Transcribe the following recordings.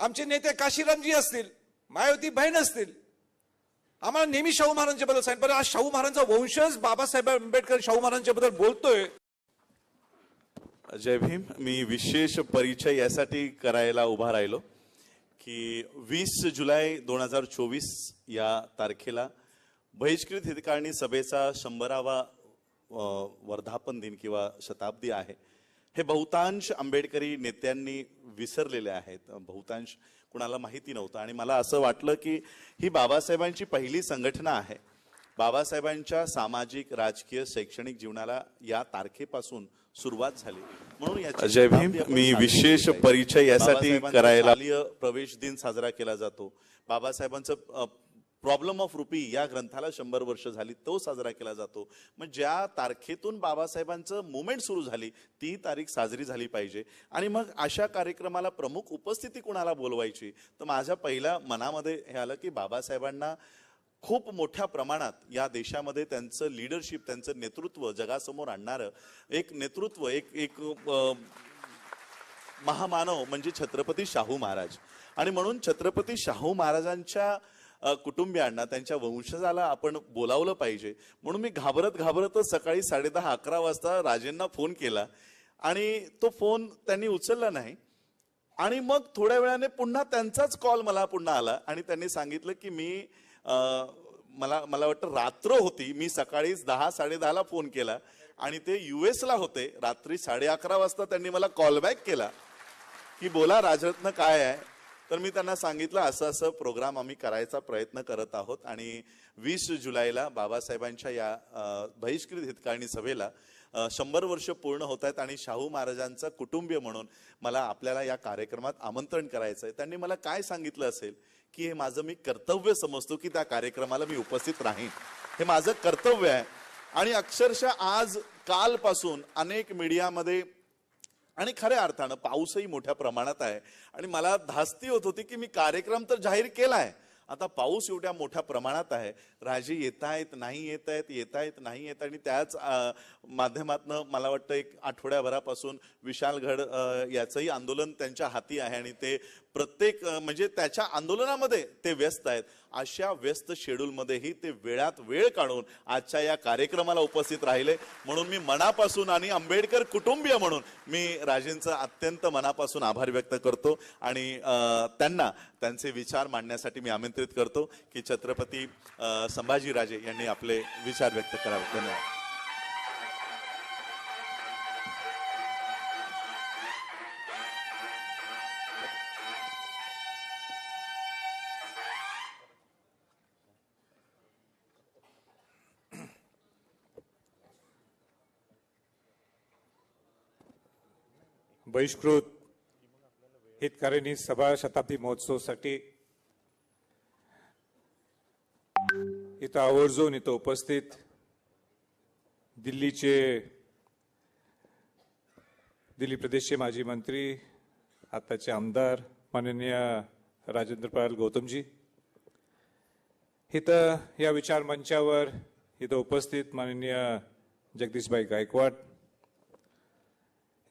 आमचे नेते काशीरामजी असतील मायावती बहीण असतील. आम्हाला नेहमी शाहू महाराजांच्या बद्दल सांगितलं. पण आज शाहू महाराजांचा वंशज बाबासाहेब आंबेडकर शाहू महाराजांच्या बद्दल बोलतोय. जय भीम मी विशेष परिचय यासाठी करायला उभा राहिलो की वीस जुलै दोन हजार चोवीस या तारखेला बहिष्कृत हितकारणी सभेचा शंभरावा वर्धापन दिन किंवा शताब्दी आहे. हे बहुतांश आंबेडकरी नेत्यांनी विसरलेले आहेत बहुतांश कुणाला माहिती नव्हतं आणि मला असं वाटलं की ही बाबासाहेबांची पहिली संघटना आहे बाबासाहेबांच्या सामाजिक राजकीय शैक्षणिक जीवनाला या तारखेपासून सुरुवात झाली म्हणून याची जय भीम. मी विशेष. परिचय यासाठी करायला- प्रवेश दिन साजरा केला जातो बाबासाहेबांचं प्रॉब्लेम ऑफ रुपी या ग्रंथाला शंभर वर्ष झाली तो साजरा केला जातो. मग ज्या तारखेतून बाबासाहेबांचं मुवमेंट सुरू झाली ती तारीख साजरी झाली पाहिजे. आणि मग अशा कार्यक्रमाला प्रमुख उपस्थिती कुणाला बोलवायची? तर माझ्या पहिल्या मनामध्ये हे आलं की बाबासाहेबांना खूप मोठ्या प्रमाणात या देशामध्ये त्यांचं लिडरशिप त्यांचं नेतृत्व जगासमोर आणणारं एक नेतृत्व एक एक महामानव म्हणजे छत्रपती शाहू महाराज. आणि म्हणून छत्रपती शाहू महाराजांच्या कुटुंबियांना त्यांच्या वंशजाला आपण बोलावलं पाहिजे. म्हणून मी घाबरत घाबरतच सकाळी साडेदहा अकरा वाजता राजेंना फोन केला आणि तो फोन त्यांनी उचलला नाही. आणि मग थोड्या वेळाने पुन्हा त्यांचाच कॉल मला पुन्हा आला आणि त्यांनी सांगितलं की मी मला मला वाटतं रात्र होती. मी सकाळीच दहा साडेदहाला फोन केला आणि ते यू एसला होते. रात्री साडे अकरा वाजता त्यांनी मला कॉल बॅक केला की बोला राजरत्न काय आहे? तर मी त्यांना सांगितलं असं असं प्रोग्राम आम्ही करायचा प्रयत्न करत आहोत आणि वीस जुलैला बाबासाहेबांच्या या बहिष्कृत हितकाळणी सभेला शंभर वर्ष पूर्ण होत आहेत आणि शाहू महाराजांचं कुटुंबीय म्हणून मला आपल्याला या कार्यक्रमात आमंत्रण करायचं आहे. त्यांनी मला काय सांगितलं असेल की हे माझं मी कर्तव्य समजतो की त्या कार्यक्रमाला मी उपस्थित राहीन. हे माझं कर्तव्य आहे. आणि अक्षरशः आज कालपासून अनेक मीडियामध्ये आणि खऱ्या अर्थानं पाऊसही मोठ्या प्रमाणात आहे. आणि मला धास्ती होत होती की मी कार्यक्रम तर जाहीर केला आहे आता पाऊस एवढ्या मोठ्या प्रमाणात आहे. राजे येत आहेत नाही येत आहेत येत आहेत नाही येत आणि त्याच माध्यमातनं मला वाटतं एक आठवड्याभरापासून विशालगड याचंही आंदोलन त्यांच्या हाती आहे. आणि ते प्रत्येक म्हणजे त्याच्या आंदोलनामध्ये ते व्यस्त आहेत. अशा व्यस्त शेड्यूलमध्येही ते वेळात वेळ काढून आजच्या या कार्यक्रमाला उपस्थित राहिले. म्हणून मी मनापासून आणि आंबेडकर कुटुंबीय म्हणून मी राजेंचं अत्यंत मनापासून आभार व्यक्त करतो. आणि अं, त्यांना त्यांचे विचार मांडण्यासाठी मी आमंत्रित करतो की छत्रपती अं, संभाजीराजे यांनी आपले विचार व्यक्त करावे. धन्यवाद. बहिष्कृत हितकारिणी सभा शताब्दी महोत्सवासाठी इथं आवर्जून इथं उपस्थित दिल्लीचे दिल्ली प्रदेशचे माजी मंत्री आताचे आमदार माननीय राजेंद्र पाल गौतमजी. इथं या विचार मंचावर इथं उपस्थित माननीय जगदीशभाई गायकवाड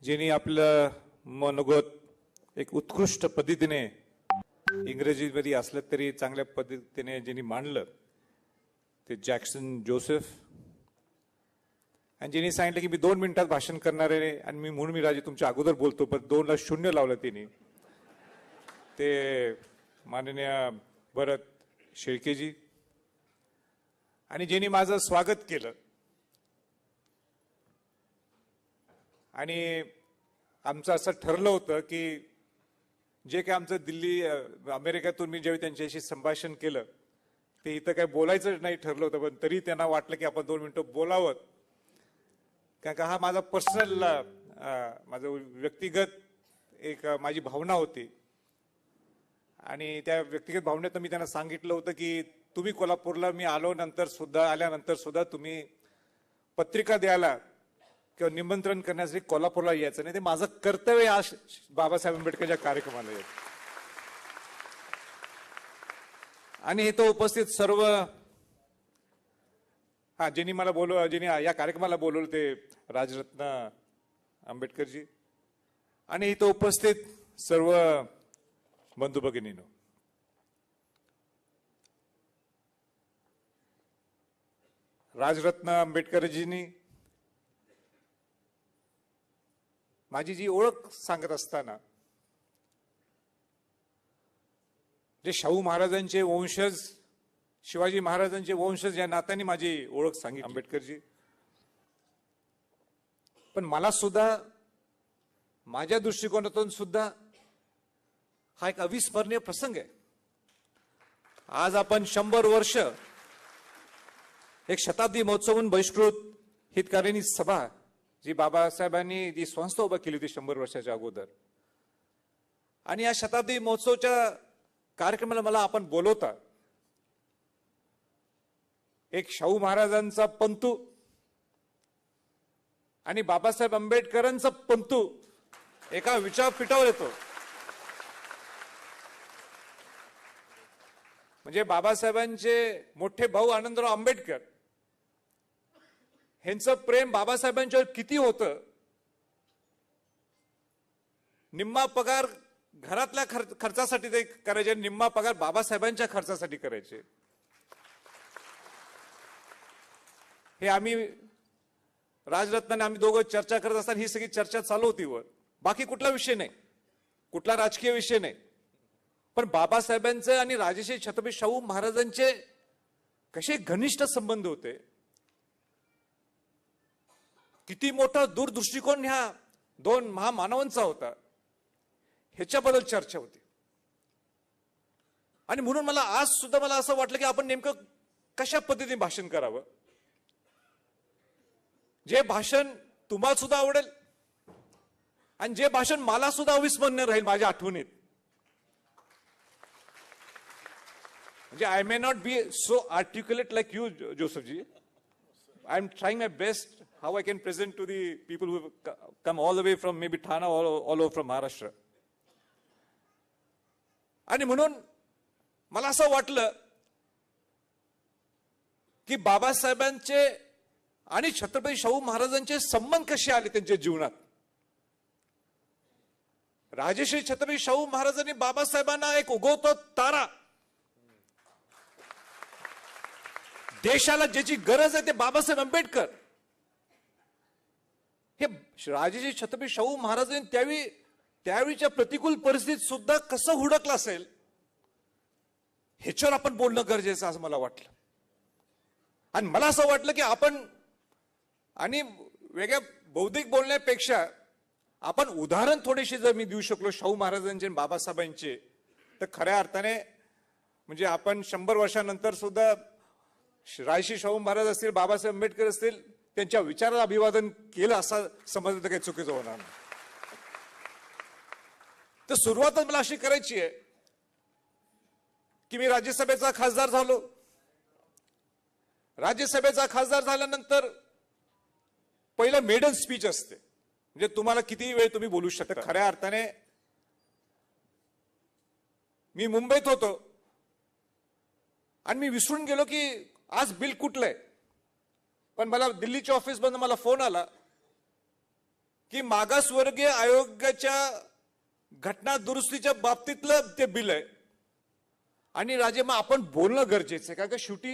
ज्यांनी आपलं मनोगत एक उत्कृष्ट पद्धतीने इंग्रजीमध्ये असलं तरी चांगल्या पद्धतीने ज्यांनी मांडलं ते जॅक्सन जोसेफ. आणि ज्यांनी सांगितलं की मी दोन मिनिटात भाषण करणार आहे आणि मी म्हणून मी राजे तुमच्या अगोदर बोलतो पण दोनला शून्य लावलं त्यांनी ते माननीय भरत शेळकेजी. आणि ज्यांनी माझं स्वागत केलं. आणि आमचं असं ठरलं होतं की जे काय आमचं दिल्ली अमेरिकेतून मी ज्यावेळी त्यांच्याशी संभाषण केलं ते इथं काय बोलायचं नाही ठरलं होतं पण तरी त्यांना वाटलं की आपण दोन मिनटं बोलावं. कारण का हा माझा पर्सनल माझं व्यक्तिगत एक माझी भावना होती. आणि त्या व्यक्तिगत भावनेतनं मी त्यांना सांगितलं होतं की तुम्ही कोल्हापूरला मी आलो नंतर सुद्धा आल्यानंतर सुद्धा तुम्ही पत्रिका द्यायला किंवा निमंत्रण करण्यासाठी कोल्हापूरला यायचं नाही. ते माझं कर्तव्य आज बाबासाहेब आंबेडकरच्या कार्यक्रमाला यायचं आणि इथं उपस्थित सर्व हा ज्यांनी मला बोलव ज्यांनी या कार्यक्रमाला बोलवलं ते राजरत्न आंबेडकरजी. आणि इथं उपस्थित सर्व बंधू भगिनीनो. राजरत्न आंबेडकरजींनी माझी जी ओळख सांगत असताना जे शाहू महाराजांचे वंशज शिवाजी महाराजांचे वंशज या नात्याने माझी ओळख सांगितली. आंबेडकरजी. पण मला सुद्धा माझ्या दृष्टिकोनातून सुद्धा हा एक अविस्मरणीय प्रसंग आहे. आज आपण शंभर वर्ष एक शताब्दी महोत्सव म्हणून बहिष्कृत हितकारिणी सभा जी बाबासाहेबांनी जी संस्था उभा केली होती शंभर वर्षाच्या अगोदर. आणि या शताब्दी महोत्सवच्या कार्यक्रमाला मला आपण बोलवता. एक शाहू महाराजांचा पंतू आणि बाबासाहेब आंबेडकरांचा पंतू एका विचारपीठावर येतो. म्हणजे बाबासाहेबांचे मोठे भाऊ आनंदराव आंबेडकर ह्यांचं प्रेम बाबासाहेबांच्यावर किती होतं? निम्मा पगार घरातल्या खर्च खर्चासाठी ते करायचे निम्मा पगार बाबासाहेबांच्या खर्चासाठी करायचे. हे आम्ही राजरत्नाने आम्ही दोघं चर्चा करत असताना ही सगळी चर्चा चालू होती वर. बाकी कुठला विषय नाही. कुठला राजकीय विषय नाही. पण बाबासाहेबांचे आणि राजश्री छत्रपती शाहू महाराजांचे कसे घनिष्ठ संबंध होते. किती मोठा दूरदृष्टिकोन ह्या दोन महामानवांचा होता. ह्याच्याबद्दल चर्चा होती. आणि म्हणून मला आज सुद्धा मला असं वाटलं की आपण नेमकं कशा पद्धतीने भाषण करावं? जे भाषण तुम्हाला सुद्धा आवडेल आणि जे भाषण मला सुद्धा अविस्मरणीय राहील माझ्या आठवणीत. म्हणजे I may not be so articulate like you जोसेफजी I am trying my best how I can present to the people who come all all the from maybe Thane all all over from Maharashtra आणि म्हणून मला असं वाटलं की बाबासाहेबांचे आणि छत्रपती शाहू महाराजांचे संबंध कसे आले त्यांच्या जीवनात? राजेश्री छत्रपती शाहू महाराजांनी बाबासाहेबांना एक उगवतो तारा. देशाला ज्याची गरज आहे ते बाबासाहेब आंबेडकर. हे राजश्री छत्रपती शाहू महाराजांनी त्यावेळी त्यावेळीच्या प्रतिकूल परिस्थितीत सुद्धा कसं हुडकलं असेल ह्याच्यावर आपण बोलणं गरजेचं असं मला वाटलं. आणि मला असं वाटलं की आपण आणि वेगळ्या बौद्धिक बोलण्यापेक्षा आपण उदाहरण थोडेसे जर मी देऊ शकलो शाहू महाराजांचे आणि बाबासाहेबांचे तर खऱ्या अर्थाने म्हणजे आपण शंभर वर्षानंतर सुद्धा रायशी शाहू महाराज असतील बाबासाहेब आंबेडकर असतील त्यांच्या विचाराला अभिवादन केलं असं समजलं तर काही चुकीचं होणार नाही. तर सुरुवातच मला अशी करायची आहे की मी राज्यसभेचा खासदार झालो. राज्यसभेचा खासदार झाल्यानंतर पहिलं मेडन स्पीच असते. म्हणजे तुम्हाला किती वेळ तुम्ही बोलू शकता. खऱ्या अर्थाने मी मुंबईत होतो. आणि मी विसरून गेलो की आज बिल कुठलंय? पण मला दिल्लीच्या ऑफिसमधून मला फोन आला की मागासवर्गीय आयोगाच्या घटना दुरुस्तीच्या बाबतीतलं ते बिल आहे. आणि राजे मग आपण बोलणं गरजेचं आहे कारण का शेवटी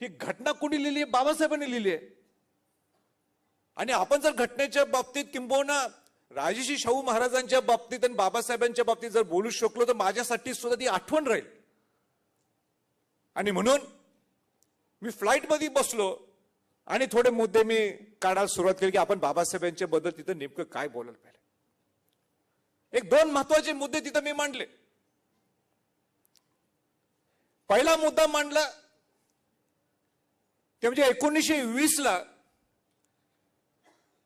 ही घटना कोणी लिहिली आहे? बाबासाहेबांनी लिहिली आहे. आणि आपण जर घटनेच्या बाबतीत किंबहुना राजेशी शाहू महाराजांच्या बाबतीत आणि बाबासाहेबांच्या बाबतीत जर बोलू शकलो तर माझ्यासाठी सुद्धा ती आठवण राहील. आणि म्हणून मी फ्लाईटमध्ये बसलो. आणि थोडे मुद्दे मी काढायला सुरुवात केली की आपण बाबासाहेबांच्या बद्दल तिथं नेमकं काय बोलायला पाहिजे? एक दोन महत्त्वाचे मुद्दे तिथं मी मांडले. पहिला मुद्दा मांडला ते म्हणजे एकोणीसशे वीस ला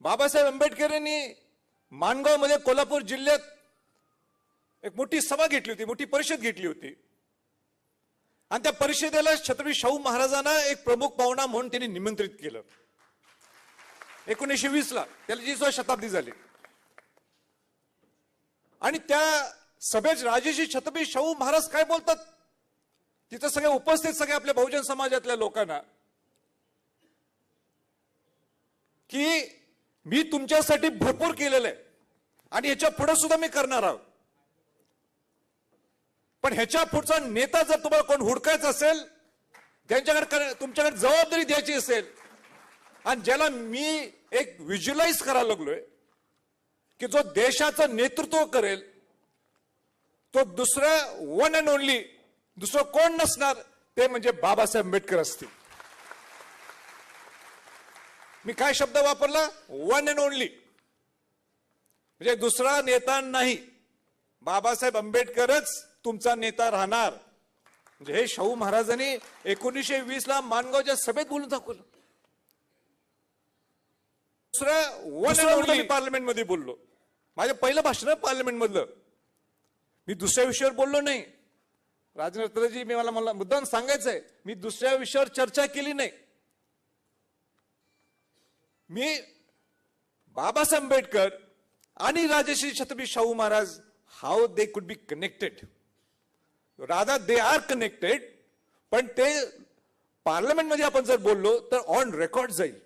बाबासाहेब आंबेडकर यांनी माणगावमध्ये कोल्हापूर जिल्ह्यात एक मोठी सभा घेतली होती मोठी परिषद घेतली होती. आणि त्या परिषदेला छत्रपती शाहू महाराजांना एक प्रमुख पाहुणा म्हणून त्यांनी निमंत्रित केलं. एकोणीसशे वीस ला त्याला जी शताब्दी झाली. आणि त्या सभेत राजेशी छत्रपती शाहू महाराज काय बोलतात? तिथं सगळे उपस्थित सगळे आपल्या बहुजन समाजातल्या लोकांना की मी तुमच्यासाठी भरपूर केलेलं आहे आणि याच्यापुढे सुद्धा मी करणार आहोत. पण ह्याच्या पुढचा नेता जर तुम्हाला कोण हुडकायचा असेल त्यांच्याकडे तुमच्याकडे जबाबदारी द्यायची असेल आणि ज्याला मी एक व्हिज्युलाइज करायला लागलोय की जो देशाचं नेतृत्व करेल तो दुसरा वन अँड ओनली दुसरं कोण नसणार ते म्हणजे बाबासाहेब आंबेडकर असतील. मी काय शब्द वापरला? वन अँड ओनली म्हणजे दुसरा नेता नाही. बाबासाहेब आंबेडकरच तुमचा नेता राहणार. म्हणजे हे शाहू महाराजांनी एकोणीसशे वीस ला मानगावच्या सभेत बोलून दाखवलं. दुसरा वन अँड ओनली पार्लमेंटमध्ये बोललो. माझं पहिलं भाषण पार्लमेंट मधलं मी दुसऱ्या विषयावर बोललो नाही. राजरत्नजी मी मला मला मुद्दाम सांगायचंय. मी दुसऱ्या विषयावर चर्चा केली नाही. मी बाबासाहेब आंबेडकर आणि Rajarshi Chhatrapati Shahu Maharaj how they could be connected rather they are connected पण ते पार्लमेंटमध्ये आपण जर बोललो तर ऑन रेकॉर्ड जाईल.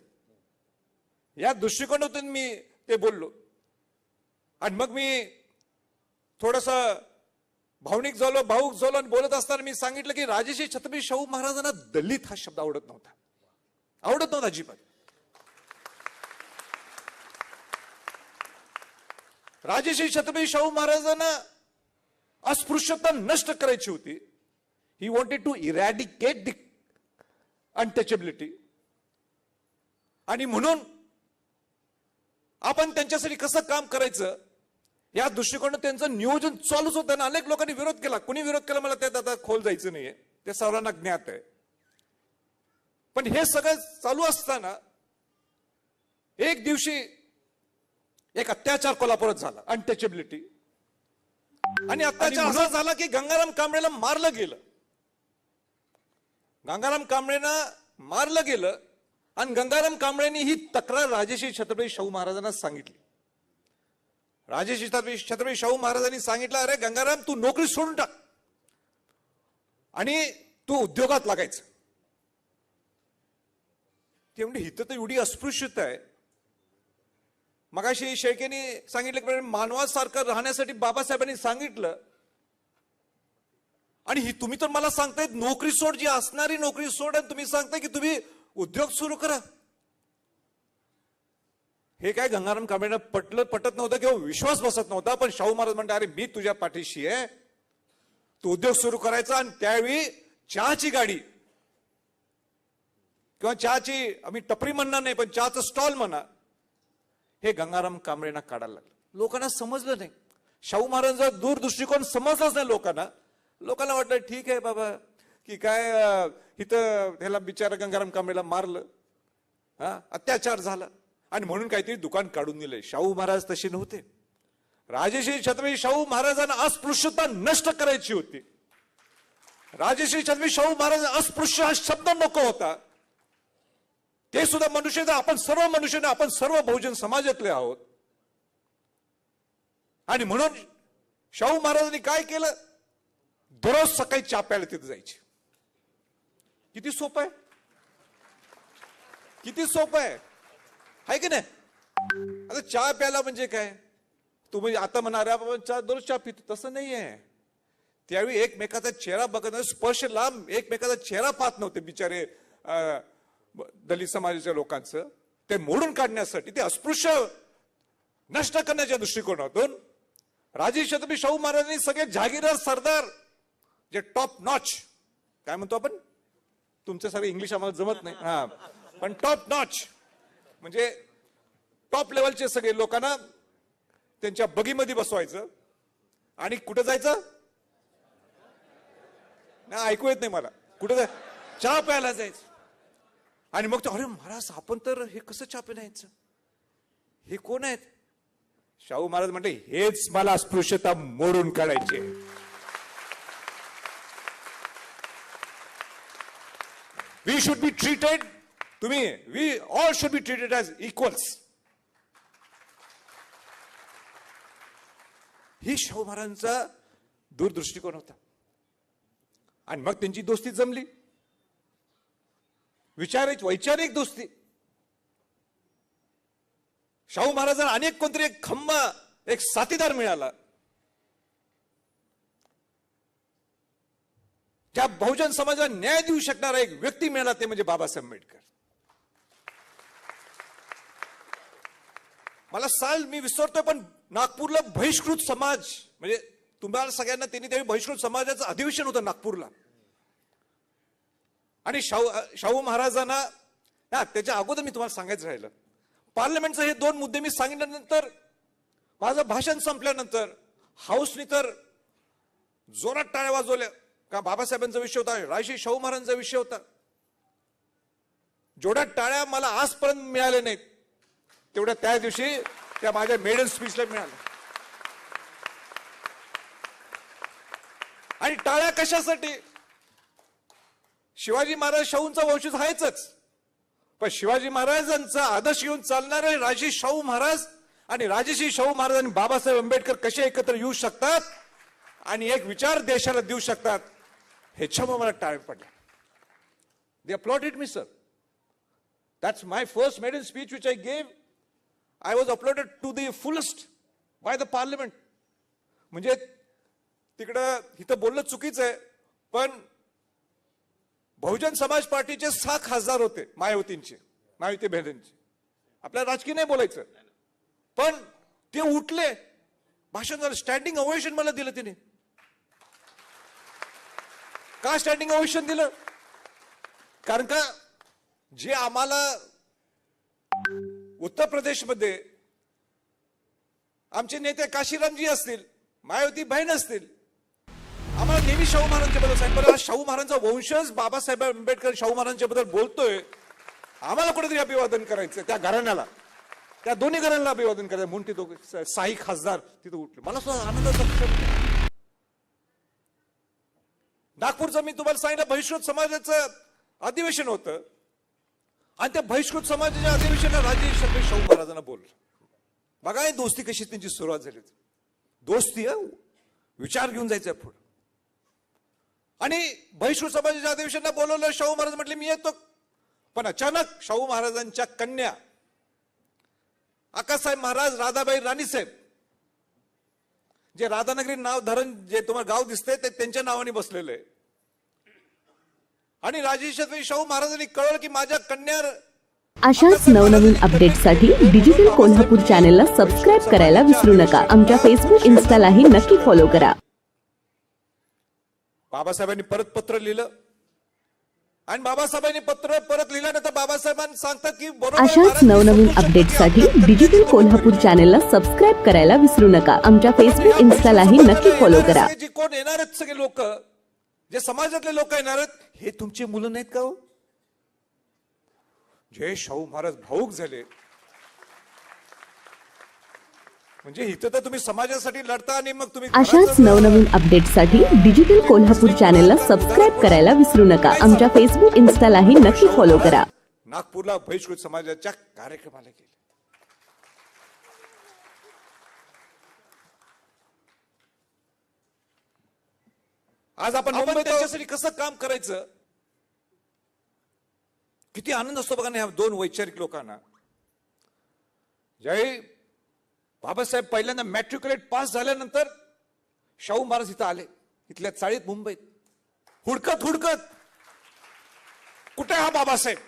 या दृष्टिकोनातून मी ते बोललो. आणि मग मी थोडंसं भावनिक झालो भाऊक झालो आणि बोलत असताना मी सांगितलं की राजेशी छत्रपती शाहू महाराजांना दलित हा शब्द आवडत नव्हता. आवडत नव्हता अजिबात. राजेशी छत्रपती शाहू महाराजांना अस्पृश्यता नष्ट करायची होती. He wanted to eradicate the untouchability आणि म्हणून आपण त्यांच्यासाठी कसं काम करायचं? या दृष्टिकोनात त्यांचं नियोजन चालूच होतं ना अनेक लोकांनी विरोध केला. कोणी विरोध केला? मला त्यात आता खोल जायचं नाहीये. ते सर्वांना ज्ञात आहे. पण हे सगळं चालू असताना एक दिवशी एक अत्याचार कोल्हापुरात झाला. अनटचेबिलिटी आणि अत्याचार असा झाला की गंगाराम कांबळेला मारलं गेलं. गंगाराम कांबळेनं मारलं गेलं आणि गंगाराम कांबळेनी ही तक्रार राजेश्री छत्रपती शाहू महाराजांना सांगितली. राजेश्री छत्रपती छत्रपती शाहू महाराजांनी सांगितलं अरे गंगाराम तू नोकरी सोडून टाक. आणि तू उद्योगात लागायचं. ते म्हणजे इथं तर एवढी अस्पृश्यता आहे. मगाशी शेळकेनी सांगितलं की मानवासारखं राहण्यासाठी बाबासाहेबांनी सांगितलं. आणि ही तुम्ही तर मला सांगताय नोकरी सोड जी असणारी नोकरी सोड आणि तुम्ही सांगताय की तुम्ही उद्योग सुरू करा. हे काय गंगाराम कांबळेंना पटलं पटत नव्हतं किंवा विश्वास बसत नव्हता पण शाहू महाराज म्हणते अरे मी तुझ्या पाठीशी आहे. तू उद्योग सुरू करायचा आणि त्यावेळी चहाची गाडी. किंवा चहाची आम्ही टपरी म्हणणार नाही पण चहाचं स्टॉल म्हणा. हे गंगाराम कांबळेंना काढायला लागलं. लोकांना समजलं नाही. शाहू महाराजांचा दूरदृष्टिकोन समजलाच नाही लोकांना. लोकांना वाटलं ठीक आहे बाबा की काय इथं ह्याला बिचारा गंगाराम कांबळेला मारलं. हा अत्याचार झाला. आणि म्हणून काहीतरी दुकान काढून दिलंय. शाहू महाराज तसे नव्हते. राजेश्री छत्रपती शाहू महाराजांना अस्पृश्यता नष्ट करायची होती. राजेश्री छत्रपती शाहू महाराज अस्पृश्य हा शब्द नको होता. ते सुद्धा मनुष्य आपण सर्व मनुष्य आपण सर्व बहुजन समाजातले आहोत. आणि म्हणून शाहू महाराजांनी काय केलं? दररोज सकाळी चहा प्यायला तिथे जायचे. किती सोपं आहे? किती सोपं आहे? आहे की नाही? आता चहा प्यायला म्हणजे काय? तुम्ही आता म्हणणार बाबा चहा दररोज चहा पितो. तसं नाही आहे त्यावेळी एकमेकाचा चेहरा बघत स्पर्श लांब एकमेकाचा चेहरा पाहत नव्हते बिचारे दलित समाजाच्या लोकांचं ते मोडून काढण्यासाठी ते अस्पृश्य नष्ट करण्याच्या दृष्टिकोनातून राजे छत्रपती शाहू महाराजांनी सगळे जहागीरदार सरदार जे टॉप नॉच काय म्हणतो आपण? तुमचं सगळं इंग्लिश आम्हाला जमत नाही. हा. पण टॉप नॉच म्हणजे टॉप लेवलचे सगळे लोकांना त्यांच्या बगीमध्ये बसवायचं. आणि कुठं जायचं? नाही ऐकू येत नाही मला. कुठं जाय चहा प्यायला जायचं. आणि मग ते अरे महाराज आपण तर हे कसं चहा पिण्याचं हे कोण आहेत? शाहू महाराज म्हणते हेच मला अस्पृश्यता मोडून काढायची वी शुड बी ट्रीटेड तुम्ही we all should be treated as equals he Shahu महाराजांचा दूरदृष्टिकोन होता. आणि मग त्यांची दोस्ती जमली. विचारित वैचारिक दोस्ती. शाहू महाराजांना अनेक कोणतरी एक खंबा एक साथीदार मिळाला. ज्या बहुजन समाजाला न्याय देऊ शकणारा एक व्यक्ती मिळाला ते म्हणजे बाबासाहेब आंबेडकर. मला साल मी विसरतोय पण नागपूरला बहिष्कृत समाज म्हणजे तुम्हाला सगळ्यांना त्यांनी त्यावेळी बहिष्कृत समाजाचं अधिवेशन होतं नागपूरला. आणि शाहू शाहू महाराजांना हा त्याच्या अगोदर मी तुम्हाला सांगायचं राहिलं. पार्लमेंटचे हे दोन मुद्दे मी सांगितल्यानंतर माझं भाषण संपल्यानंतर हाऊसनी तर जोरात टाळ्या वाजवल्या. का बाबासाहेबांचा विषय होता राशी शाहू महाराजांचा विषय होता. जेवढ्या टाळ्या मला आजपर्यंत मिळाल्या नाहीत तेवढ्या त्या दिवशी त्या माझ्या मेडल स्पीचला मिळाल्या. आणि टाळ्या कशासाठी? शिवाजी महाराज शाहूंचा वंशज आहेच पण शिवाजी महाराजांचा आदर्श घेऊन चालणारे राजे शाहू महाराज आणि राजेश्री शाहू महाराज आणि बाबासाहेब आंबेडकर कसे एकत्र येऊ शकतात? आणि एक विचार देशाला देऊ शकतात? ह्याच्यामुळे मला टाळ पडला they uploaded me sir that's my first maiden speech which I gave I was uploaded to the fullest by the parliament म्हणजे तिकडं इथं बोलणं चुकीचं आहे पण बहुजन समाज पार्टीचे सहा खासदार होते मायावतींचे मायावती बहिणींचे. आपल्या राजकीय नाही बोलायचं. पण ते उठले भाषण झालं स्टँडिंग ओवेशन मला दिलं तिने. का स्टँडिंग ओवेशन दिलं? कारण का जे आम्हाला उत्तर प्रदेशमध्ये आमचे नेते काशीरामजी असतील मायावती बहीण असतील आम्हाला नेहमी शाहू महाराजांच्या बद्दल सांगितलं हा शाहू महाराजांचा वंशज बाबासाहेब आंबेडकर शाहू महाराजांच्या बद्दल बोलतोय. आम्हाला कुठेतरी अभिवादन करायचं त्या घराण्याला. त्या दोन्ही घराण्याला अभिवादन करायचं म्हणून तिथं दोघे साई खासदार तिथं उठले. मला सुद्धा आनंदाचा क्षण नागपूरचं मी तुम्हाला सांगितलं बहिष्कृत समाजाचं अधिवेशन होतं. आणि त्या बहिष्कृत समाजाच्या अधिवेशनात राजे शब्द शाहू महाराजांना बोललं. बघा दोस्ती कशी त्यांची सुरुवात झाली. दोस्ती विचार घेऊन जायचा पुढे. आणि बहिष्कृत समाजाच्या अधिवेशनाला बोलवलं शाहू महाराज म्हटले मी येतो. पण अचानक शाहू महाराजांच्या कन्या आकासाहेब महाराज राधाबाई राणीसाहेब जे राधानगरी नाव धरण जे तुम्हाला गाव दिसतंय ते त्यांच्या नावाने बसलेलं आहे. आणि राजेश्वरी शाहू महाराजांनी कळवलं की माझ्या कन्या अशाच नवनवीन अपडेट्ससाठी डिजिटल कोल्हापूर चॅनेलला सबस्क्राईब करायला विसरू नका. आमच्या फेसबुक इन्स्टालाही नक्की फॉलो करा. बाबासाहेबांनी परत पत्र लिहिलं. आणि बाबासाहेबांनी पत्र परत लिहिल्यानंतर बाबासाहेबांनी सांगतात की अशाच नवनवीन आपल्या डिजिटल कोल्हापूर चॅनेलला सबस्क्राईब करायला विसरू नका. आमच्या फेसबुक इन्स्टालाही नक्की फॉलो करा. जे कोण येणार आहेत सगळे लोक जे समाजातले लोक येणार आहेत हे तुमची मुलं नाहीत का हो? जे शाहू महाराज भाऊक झाले. म्हणजे इथं तर तुम्ही समाजासाठी लढता आणि मग तुम्ही अशाच नवनवीन अपडेट्ससाठी डिजिटल कोल्हापूर चॅनेलला सबस्क्राईब करायला विसरू नका. आमच्या फेसबुक इन्स्टालाही नक्की फॉलो करा. नागपूरला बहिष्कृत समाजाच्या कार्यक्रमाला गेले. आज आपण मुंबईत त्यांच्यासाठी कसं काम करायचं? किती आनंद असतो बघा ना ह्या दोन वैचारिक लोकांना. ज्यावेळी बाबासाहेब पहिल्यांदा मॅट्रिक्युलेट पास झाल्यानंतर शाहू महाराज इथं आले. इथल्या चाळीत मुंबईत. हुडकत हुडकत. कुठे हा बाबासाहेब?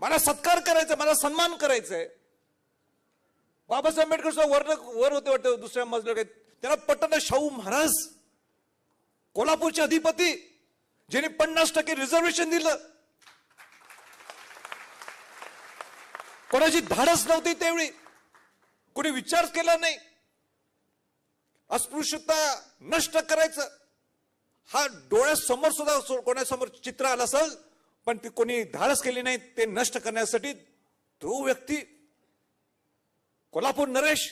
मला सत्कार करायचा मला सन्मान करायचंय. बाबासाहेब आंबेडकर सुद्धा वर वर होते वाटतं दुसऱ्या मजल्यावर त्याला त्यांना पटना शाहू महाराज. कोल्हापूरचे अधिपती ज्यांनी पन्नास टक्के रिझर्वेशन दिलं. कोणाची धाडस नव्हती त्यावेळी. कोणी विचार केला नाही. अस्पृश्यता नष्ट करायचं. हा डोळ्यासमोर सुद्धा कोणासमोर चित्र आलं असेल पण ती कोणी धाडस केली नाही ते नष्ट करण्यासाठी तो व्यक्ती कोल्हापूर नरेश.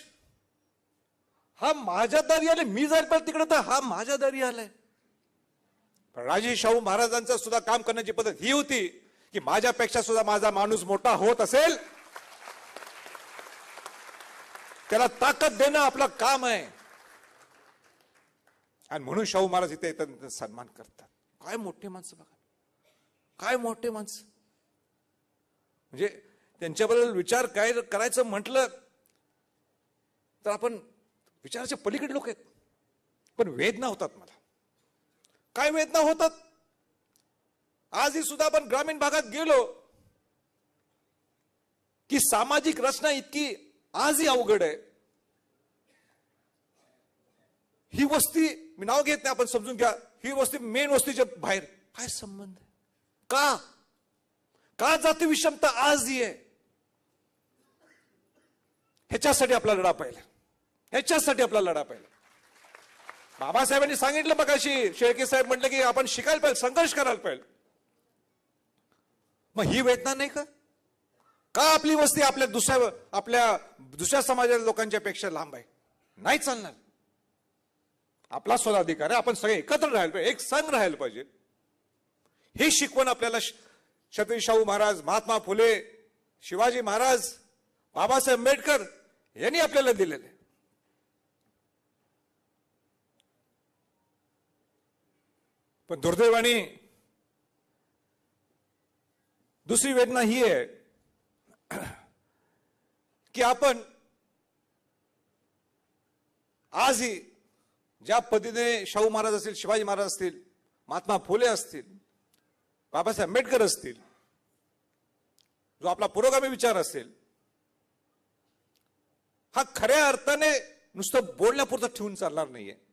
हा माझ्या दारी आले मी जाईल पण तिकडे तर हा माझ्या दारी आलाय. पण राजे शाहू महाराजांचं सुद्धा काम करण्याची पद्धत ही होती की माझ्यापेक्षा सुद्धा माझा माणूस मोठा होत असेल त्याला ताकद देणं आपलं काम आहे. आणि म्हणून शाहू महाराज इथे येतात सन्मान करतात. काय मोठे माणसं बघा. काय मोठे माणसं. म्हणजे त्यांच्याबद्दल विचार काय करायचं म्हटलं तर आपण विचाराच्या पलीकडे लोक आहेत. पण वेदना होतात मला. काय वेदना होतात? आजही सुद्धा आपण ग्रामीण भागात गेलो की सामाजिक रचना इतकी आजही अवघड आहे. ही वस्ती मी नाव घेत नाही आपण समजून घ्या. ही वस्ती मेन वस्तीच्या बाहेर. काय संबंध? आहे का? का जाती विषमता आजही आहे? ह्याच्यासाठी आपला लढा पाहिला. ह्याच्यासाठी आपला लढा पाहिला. बाबासाहेबांनी सांगितलं मगाशी शेळके साहेब म्हटलं की आपण शिकायला पाहिजे संघर्ष करायला पाहिजे. मग ही वेदना नाही का? का आपली वस्ती आपल्या दुसऱ्या आपल्या दुसऱ्या समाजाच्या लोकांच्या पेक्षा लांब आहे? नाही चालणार. आपला स्वताधिकार आहे आपण सगळे एकत्र राहायला पाहिजे एक संघ राहायला पाहिजे. ही शिकवण आपल्याला छत्रपती शाहू महाराज महात्मा फुले शिवाजी महाराज बाबासाहेब आंबेडकर यांनी आपल्याला दिलेले. पण दुर्दैवाने दुसरी वेदना ही आहे की आपण आजही ज्या पद्धतीने शाहू महाराज असतील शिवाजी महाराज असतील महात्मा फुले असतील बाबासाहेब आंबेडकर असतील जो आपला पुरोगामी विचार असेल हा खऱ्या अर्थाने नुसतं बोलण्यापुरतं ठेवून चालणार नाहीये.